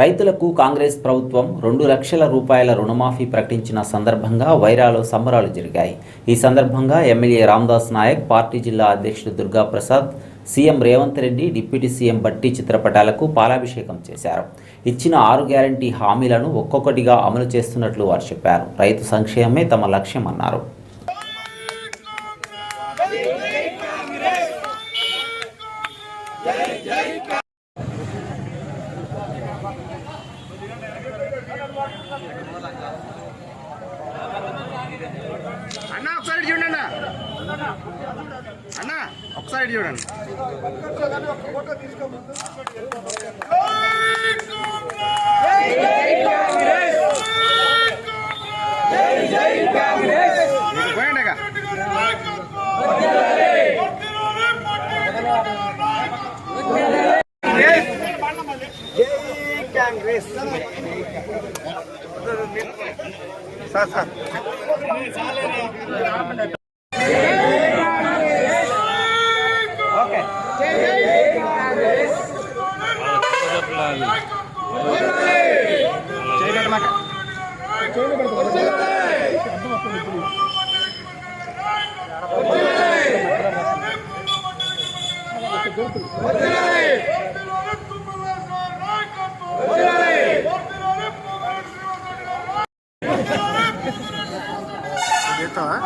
రైతులకు కాంగ్రెస్ ప్రభుత్వం రెండు లక్షల రూపాయల రుణమాఫీ ప్రకటించిన సందర్భంగా వైరాలో సంబరాలు జరిగాయి. ఈ సందర్భంగా ఎమ్మెల్యే రామదాస్ నాయక్ పార్టీ జిల్లా అధ్యక్షుడు Durgaprasad CM Revanth Reddy deputy CM Bhatti చిత్రపటాలకు పాలాభిషేకం చేశారు. ఇచ్చిన ఆరు గ్యారంటీ హామీలను ఒక్కొక్కటిగా అమలు చేస్తున్నట్లు వారు చెప్పారు. రైతు సంక్షేమమే తమ లక్ష్యమన్నారు అన్న ఒకసారి చూడండి అన్న. అన్న ఒకసారి చూడండి. ఇటు సార్ సార్. ఓకే. చేయగలమాక tá?